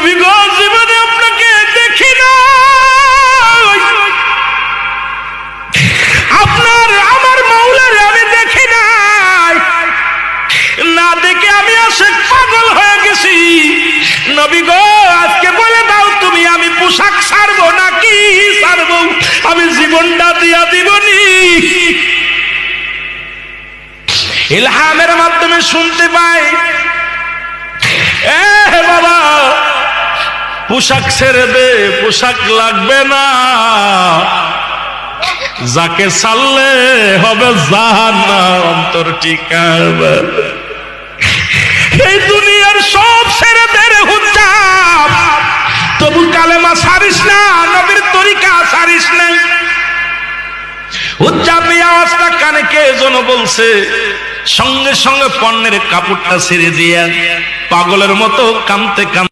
নবী দেখি না আপনার, আমার মাওলার আমি দেখি নাই। না দেখে আমি পাগল হয়ে গেছি। নবী গো, আজকে তুমি আমি পোশাক ছাড়বো নাকি ছাড়বো? আমি জীবনটা দিয়া দিবনি। ইলহামের মাধ্যমে শুনতে পাই পোশাক ছেড়ে দে পোশাক লাগবে না। যাকে চাললে হবে জাহান্না অন্তর ঠিকাবে এই দুনিয়ার সব ছেড়ে দে রে হুজ্জাব তবু কালেমা সারিস না, নবীর তরিকা সারিস না। হুজ্জাব এই আওয়াজটা কানে কে যেন বলছে, সঙ্গে সঙ্গে পণ্যের কাপড়টা ছেড়ে দিয়া, পাগলের মতো কামতে কাম